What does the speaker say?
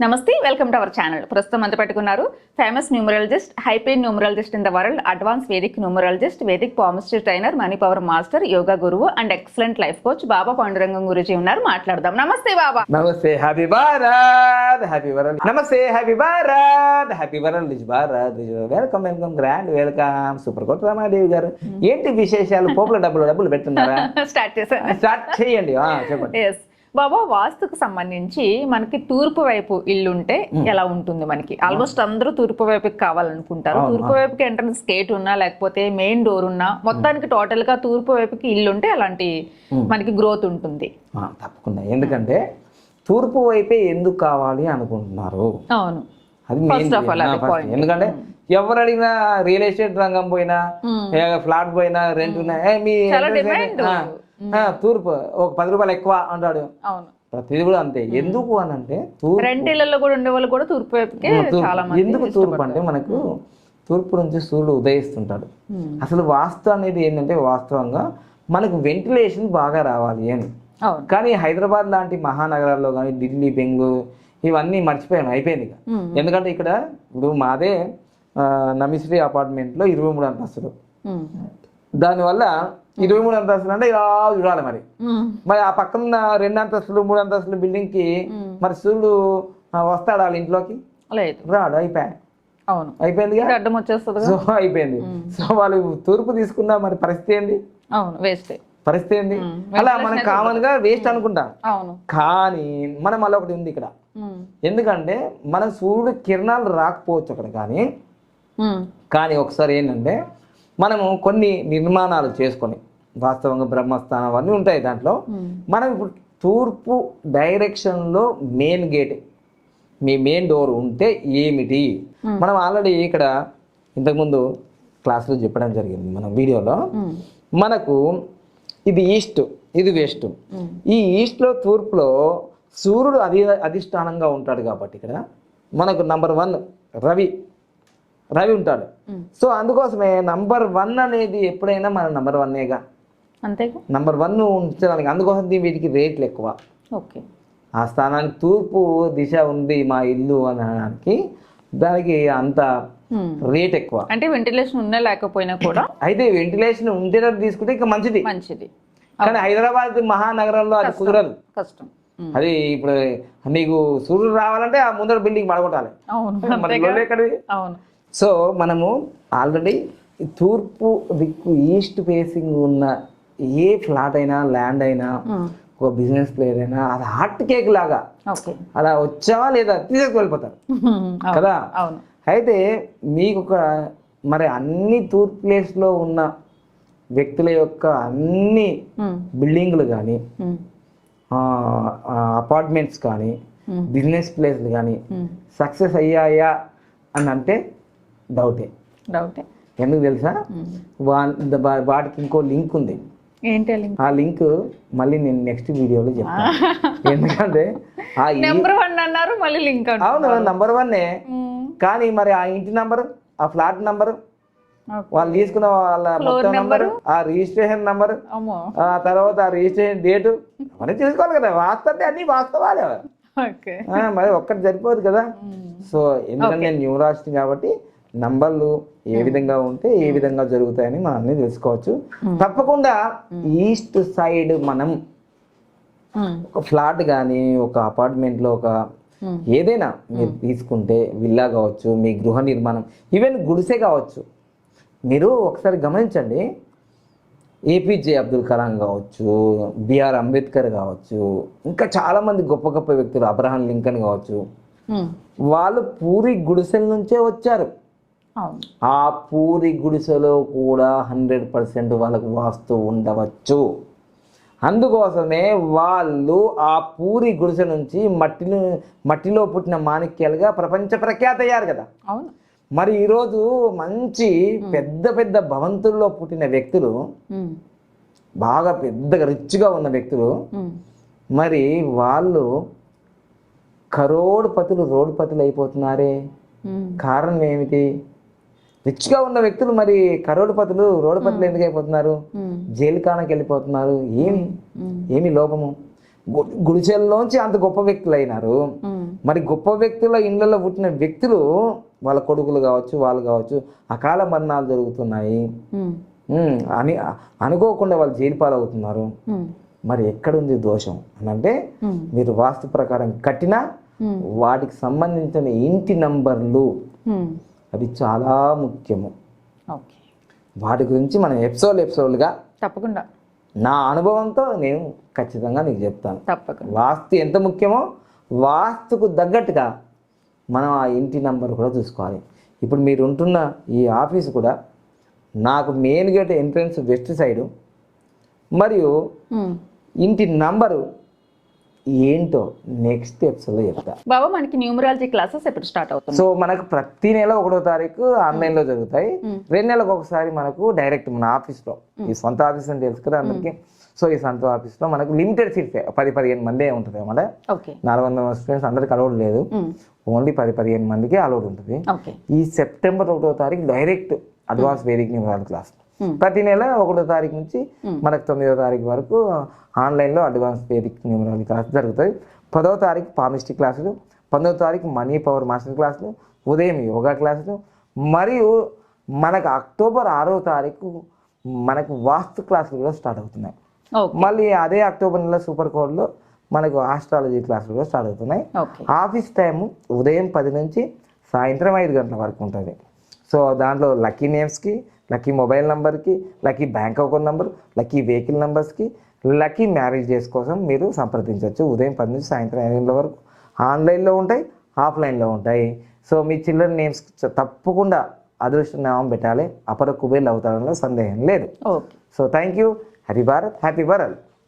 నమస్తే welcome to our channel. ప్రస్తుతం అంత పెట్టుకున్నారు famous numerologist హైపెయిన్ numerologist in the world advance vedic numerologist vedic palmistry trainer money power master yoga గురువు and excellent life coach Baba Pandurangam Guruji ఉన్నారు. మాట్లాడదాం. నమస్తే బాబా. నమస్తే హ్యాపీ భారత్ హ్యాపీ వరల్డ్. నమస్తే happy Bharat happy world Ritz Bharat welcome welcome grand welcome. Super Kota Ramadevi గారు. ఏంటి విశేషాలు? పోపుల డబ్బులు డబ్బులు పెట్టున్నారా? స్టార్ట్ చేశాను స్టార్ట్ చేయండి. ఆ, చెప్పండి. బాబా వాస్తుకు సంబంధించి మనకి తూర్పు వైపు ఇల్లు ఉంటే ఎలా ఉంటుంది మనకి? ఆల్మోస్ట్ అందరూ తూర్పు వైపుకి కావాలనుకుంటారు. తూర్పు వైపుకి ఎంట్రన్స్ గేట్ ఉన్నా లేకపోతే మెయిన్ డోర్ ఉన్నా మొత్తానికి టోటల్గా తూర్పు వైపుకి ఇల్లు ఉంటే అలాంటి మనకి గ్రోత్ ఉంటుంది. తప్పకుండా. ఎందుకంటే తూర్పు వైపే ఎందుకు కావాలి అనుకుంటున్నారు? అవును. అది. ఎందుకంటే ఎవరు అడిగినా రియల్ ఎస్టేట్ రంగం పోయినా ఫ్లాట్ పోయినా రెంట్ ఉన్నా మీ తూర్పు. ఒక పది రూపాయలు ఎక్కువ అంటాడు. అవును. ప్రతిది కూడా అంతే. ఎందుకు అని అంటే ఇళ్ళలో కూడా ఉండే వాళ్ళు కూడా తూర్పు వైపుకే. చాలా మంది ఎందుకు తూర్పు అంటే మనకు తూర్పు నుంచి సూర్యుడు ఉదయిస్తుంటాడు. అసలు వాస్తు అనేది ఏంటంటే వాస్తవంగా మనకు వెంటిలేషన్ బాగా రావాలి అని. కానీ హైదరాబాద్ లాంటి మహానగరాల్లో కానీ ఢిల్లీ బెంగళూరు ఇవన్నీ మర్చిపోయాను అయిపోయింది ఇక. ఎందుకంటే ఇక్కడ ఇప్పుడు మాదే నమిశ్రీ అపార్ట్మెంట్లో ఇరవై మూడు అంతస్తులు. దానివల్ల ఇరవై మూడు అంతస్తులు అంటే ఇలా చూడాలి మరి. మరి ఆ పక్కన రెండు అంతస్తులు మూడు అంతస్తుల బిల్డింగ్కి మరి సూర్యుడు వస్తాడు వాళ్ళ ఇంట్లోకి? లేదు. రాడు అయిపోయా? అవును. అయిపోయింది అడ్డం వచ్చేస్తుంది సో అయిపోయింది. సో వాళ్ళు తూర్పు తీసుకున్న మరి పరిస్థితి ఏంది? అవును వేస్ట్ పరిస్థితి ఏంది? అలా మనం కామన్గా వేస్ట్ అనుకుంటాం. అవును. కానీ మనం మళ్ళీ ఒకటి ఉంది ఇక్కడ. ఎందుకంటే మన సూర్యుడు కిరణాలు రాకపోవచ్చు అక్కడ కానీ. కానీ ఒకసారి ఏంటంటే మనము కొన్ని నిర్మాణాలు చేసుకొని వాస్తవంగా బ్రహ్మస్థానం అవన్నీ ఉంటాయి దాంట్లో. మనం ఇప్పుడు తూర్పు డైరెక్షన్లో మెయిన్ గేట్ మీ మెయిన్ డోర్ ఉంటే ఏమిటి మనం ఆల్రెడీ ఇక్కడ ఇంతకుముందు క్లాస్లో చెప్పడం జరిగింది మన వీడియోలో. మనకు ఇది ఈస్ట్ ఇది వెస్ట్. ఈ ఈస్ట్లో తూర్పులో సూర్యుడు అధి అధిష్టానంగా ఉంటాడు కాబట్టి ఇక్కడ మనకు నంబర్ వన్ రవి రవి ఉంటాడు. సో అందుకోసమే నంబర్ వన్ అనేది ఎప్పుడైనా మన నంబర్ వన్నేగా అంతేగా నంబర్ వన్ ఉంచడానికి అందుకోసం వీటికి రేట్లు ఎక్కువ. ఓకే. ఆ స్థానానికి తూర్పు దిశ ఉంది మా ఇల్లు అనడానికి దానికి అంత. రేట్ ఎక్కువ. అంటే వెంటిలేషన్ ఉన్నా లేకపోయినా కూడా అయితే వెంటిలేషన్ ఉండేటట్టు తీసుకుంటే ఇంకా మంచిది. మంచిది. కానీ హైదరాబాద్ మహానగరంలో అది కుదరదు. కష్టం. అది ఇప్పుడు నీకు సూర్యుడు రావాలంటే ఆ ముందర బిల్డింగ్ పడగొట్టాలి. అవును. ఎక్కడిది? అవును. సో మనము ఆల్రెడీ తూర్పు దిక్కు ఈస్ట్ ఫేసింగ్ ఉన్న ఏ ఫ్లాట్ అయినా ల్యాండ్ అయినా. ఒక బిజినెస్ ప్లేయర్ అయినా అది హార్ట్ కేక్ లాగా అలా వచ్చావా లేదా తీసేసి వెళ్ళిపోతారు. కదా అయితే మీకు ఒక మరి అన్ని తూర్పు ప్లేస్లో ఉన్న వ్యక్తుల యొక్క అన్ని. బిల్డింగ్లు కానీ. అపార్ట్మెంట్స్ కానీ. బిజినెస్ ప్లేస్లు కానీ. సక్సెస్ అయ్యాయా అని అంటే డౌటే. డౌటే. ఎందుకు తెలుసా? వాటికి ఇంకో లింక్ ఉంది. ఏంటి లింక్? ఆ లింక్ మళ్ళీ నేను నెక్స్ట్ వీడియోలో చెప్తాను ఎందుకంటే ఆ నెంబర్ వన్ అన్నారు మళ్ళీ లింక్ అవును నంబర్ వన్నే కానీ మరి ఆ ఇంటి నంబర్ ఆ ఫ్లాట్ నంబర్ వాళ్ళు తీసుకున్న వాళ్ళ మొత్తం నంబర్ ఆ రిజిస్ట్రేషన్ నంబర్ ఆ తర్వాత ఆ రిజిస్ట్రేషన్ డేటు అవన్నీ తెలుసుకోవాలి కదా. వాస్తవ అంటే అన్ని వాస్తవాలే మరి ఒక్కటి సరిపోదు కదా. సో ఎందుకంటే నేను న్యూరాసిటీ కాబట్టి నంబర్లు ఏ విధంగా ఉంటే ఏ విధంగా జరుగుతాయని మనం అన్ని తెలుసుకోవచ్చు. తప్పకుండా ఈస్ట్ సైడ్ మనం ఒక ఫ్లాట్ కానీ ఒక అపార్ట్మెంట్లో ఒక Hmm. ఏదైనా మీరు తీసుకుంటే విల్లా కావచ్చు మీ గృహ నిర్మాణం ఈవెన్ గుడిసె కావచ్చు మీరు ఒకసారి గమనించండి. ఏపీజే అబ్దుల్ కలాం కావచ్చు బిఆర్ అంబేద్కర్ కావచ్చు ఇంకా చాలామంది గొప్ప గొప్ప వ్యక్తులు అబ్రహాం లింకన్ కావచ్చు వాళ్ళు పూరి గుడిసెల నుంచే వచ్చారు. ఆ పూరి గుడిసెలో కూడా హండ్రెడ్ పర్సెంట్ వాళ్ళకు వాస్తు ఉండవచ్చు. అందుకోసమే వాళ్ళు ఆ పూరి గుడిసె నుంచి మట్టిని మట్టిలో పుట్టిన మాణిక్యాలుగా ప్రపంచ ప్రఖ్యాత అయ్యారు కదా. అవును. మరి ఈరోజు మంచి పెద్ద పెద్ద భవంతుల్లో పుట్టిన వ్యక్తులు. బాగా పెద్దగా రిచ్గా ఉన్న వ్యక్తులు. మరి వాళ్ళు కరోడ్పతులు రోడ్పతులు అయిపోతున్నారే. కారణం ఏమిటి? రిచ్గా ఉన్న వ్యక్తులు మరి కరోడ్పతులు రోడ్పతులు ఎందుకు అయిపోతున్నారు? ఉమ్. జైలు కానకి వెళ్ళిపోతున్నారు ఏమి. ఏమి లోపము? గు- గుడిసెల్లోంచి అంత గొప్ప వ్యక్తులు అయినారు. మరి గొప్ప వ్యక్తుల ఇళ్ళలో పుట్టిన వ్యక్తులు వాళ్ళ కొడుకులు కావచ్చు వాళ్ళు కావచ్చు అకాల మరణాలు జరుగుతున్నాయి. అని అనుకోకుండా వాళ్ళు జైలు పాలవుతున్నారు. మరి ఎక్కడుంది దోషం? అని అంటే మీరు వాస్తు ప్రకారం కట్టినా వాటికి సంబంధించిన ఇంటి నంబర్లు అవి చాలా ముఖ్యము. వాటి గురించి మనం ఎపిసోడ్ ఎపిసోడ్గా తప్పకుండా. నా అనుభవంతో నేను ఖచ్చితంగా నీకు చెప్తాను. తప్పకుండా. వాస్తు ఎంత ముఖ్యమో వాస్తుకు తగ్గట్టుగా మనం ఆ ఇంటి నంబర్ కూడా చూసుకోవాలి. ఇప్పుడు మీరు ఉంటున్న ఈ ఆఫీస్ కూడా నాకు main gate entrance west side. మరియు. ఇంటి నంబరు ఏంటో నెక్స్ట్ ఎపిసోడ్లో చెప్తా. బాబా మనకి న్యూమరాలజీ క్లాసెస్ ఎప్పుడు స్టార్ట్ అవుతుంది సో మనకు ప్రతి నెల ఒకటో తారీఖు ఆన్లైన్లో జరుగుతాయి. మ్మ్. రెండు నెలలకు ఒకసారి మనకు డైరెక్ట్ మన ఆఫీస్లో ఈ సొంత ఆఫీస్ అని తెలుసు కదా అందరికీ. సో ఈ సొంత ఆఫీస్లో మనకు లిమిటెడ్ సీట్స్ పది పదిహేను మందే ఉంటుంది అన్నమాట. ఓకే. నాలుగు వందల స్టూడెంట్స్ అందరికి అలౌడ్ లేదు. ఓన్లీ పది పదిహేను మందికి అలౌడ్ ఉంటుంది. ఈ సెప్టెంబర్ ఒకటో తారీఖు డైరెక్ట్ అడ్వాన్స్ వేదిక న్యూమరాల్ క్లాస్. ప్రతి నెల ఒకటో తారీఖు నుంచి మ్మ్. మనకు తొమ్మిదో తారీఖు వరకు ఆన్లైన్లో అడ్వాన్స్ వేదిక న్యూమరాల్ క్లాస్ జరుగుతాయి. పదవ తారీఖు పామిస్ట్రీ క్లాసులు పంతొమ్మిదో తారీఖు మనీ పవర్ మాస్టర్ క్లాసులు ఉదయం యోగా క్లాసులు మరియు మనకు అక్టోబర్ ఆరో తారీఖు మనకు వాస్తు క్లాసులు కూడా స్టార్ట్ అవుతున్నాయి. మళ్ళీ అదే అక్టోబర్ నెల సూపర్ కోడ్లో మనకు ఆస్ట్రాలజీ క్లాసులు కూడా స్టార్ట్ అవుతున్నాయి. ఆఫీస్ టైం ఉదయం పది నుంచి సాయంత్రం ఐదు గంటల వరకు ఉంటుంది. సో దాంట్లో లక్కీ నేమ్స్కి లక్కీ మొబైల్ నెంబర్కి lucky bank account number lucky vehicle నెంబర్స్కి లక్కీ మ్యారేజ్ డేస్ కోసం మీరు సంప్రదించవచ్చు. ఉదయం పది నుంచి సాయంత్రం ఐదు గంటల వరకు ఆన్లైన్లో ఉంటాయి ఆఫ్లైన్లో ఉంటాయి. సో మీ చిల్డ్రన్ నేమ్స్ తప్పకుండా అదృష్ట నామం పెట్టాలి. అపర కుబేర్లు అవుతాడంలో సందేహం లేదు. Okay. So thank you happy Bharat happy world.